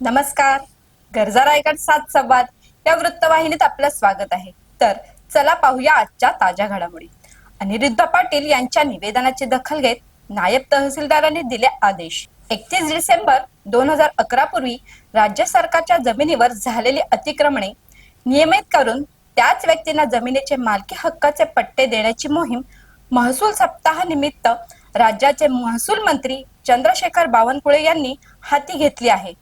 नमस्कार. गरजा रायगड सात संवाद. या वृत्तवाहिनीत आपलं स्वागत आहे. तर चला पाहूया आजच्या ताज्या घडामोडी. अनिरुद्ध पाटील यांच्या निवेदनाची दखल घेत नायब तहसीलदारांनी दिले आदेश. एकतीस डिसेंबर दोन हजार अकरा पूर्वी राज्य सरकारच्या जमिनीवर झालेली अतिक्रमणे नियमित करून त्याच व्यक्तींना जमिनीचे मालकी हक्काचे पट्टे देण्याची मोहीम महसूल सप्ताहानिमित्त राज्याचे महसूल मंत्री चंद्रशेखर बावनकुळे यांनी हाती घेतली आहे.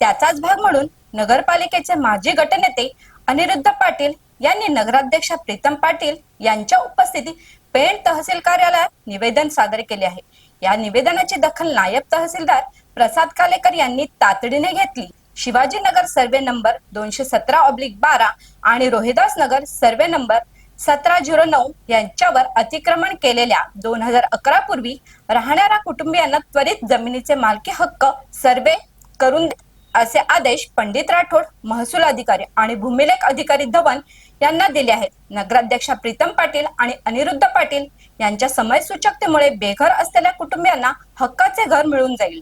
त्याचाच भाग म्हणून नगरपालिकेचे माजी गटनेते अनिरुद्ध पाटील यांनी नगराध्यक्ष प्रीतम पाटील यांच्या उपस्थितीत पेण तहसील कार्यालयात निवेदन सादर केले आहे. या निवेदनाची दखल नायब तहसीलदार प्रसाद कालेकर यांनी तातडीने घेतली. शिवाजीनगर सर्वे नंबर दोनशे सतरा ऑब्लिक बारा आणि रोहिदास नगर सर्वे नंबर सतरा झिरो नऊ यांच्यावर अतिक्रमण केलेल्या दोन हजार अकरा पूर्वी राहणाऱ्या कुटुंबियांना त्वरित जमिनीचे मालकी हक्क सर्वे करून असे आदेश पंडित राठोड महसूल अधिकारी आणि भूमिलेख अधिकारी धवन यांना दिले आहेत. नगराध्यक्षा प्रीतम पाटील आणि अनिरुद्ध पाटील यांच्या समय सूचकतेमुळे बेघर असलेल्या कुटुंबियांना हक्काचे घर मिळून जाईल.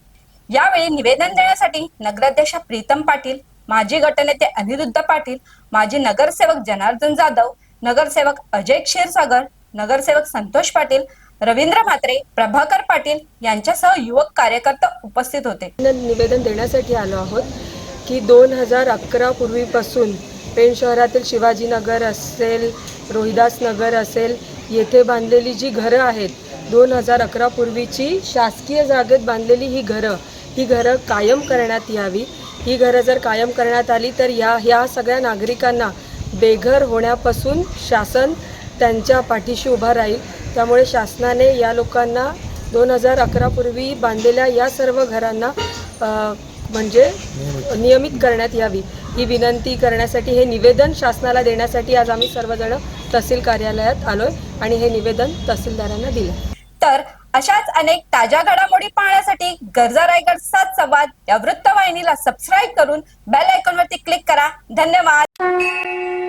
यावेळी निवेदन देण्यासाठी नगराध्यक्षा प्रीतम पाटील माजी गटनेते अनिरुद्ध पाटील माजी नगरसेवक जनार्दन जाधव नगरसेवक अजय क्षीरसागर नगरसेवक संतोष पाटील रवींद्र म्हात्रे प्रभाकर पाटील यांच्यासह युवक कार्यकर्ते उपस्थित होते. निवेदन देण्यासाठी आलो आहोत की दोन हजार अकरा पूर्वीपासून पेण शहरातील शिवाजीनगर असेल रोहिदास नगर असेल येथे बांधलेली जी घरं आहेत दोन हजार अकरा पूर्वीची शासकीय जागेत बांधलेली ही घरं ही घरं कायम करण्यात यावी. ही घरं जर कायम करण्यात आली तर या ह्या सगळ्या नागरिकांना बेघर होण्यापासून शासन त्यांच्या पाठीशी उभा राहील. त्यामुळे शासनाने या लोकांना दोन हजार अकरा पूर्वी बांधलेल्या या सर्व घरांना म्हणजे नियमित करण्यात यावी. ही विनंती करण्यासाठी हे निवेदन शासनाला देण्यासाठी आज आम्ही सर्वजण तहसील कार्यालयात आलोय आणि हे निवेदन तहसीलदारांना दिलं तर अशाच अनेक ताज्या घडामोडी पाहण्यासाठी गरजा रायगड सात संवाद या वृत्तवाहिनीला सबस्क्राईब करून बेल आयकॉन वरती क्लिक करा. धन्यवाद.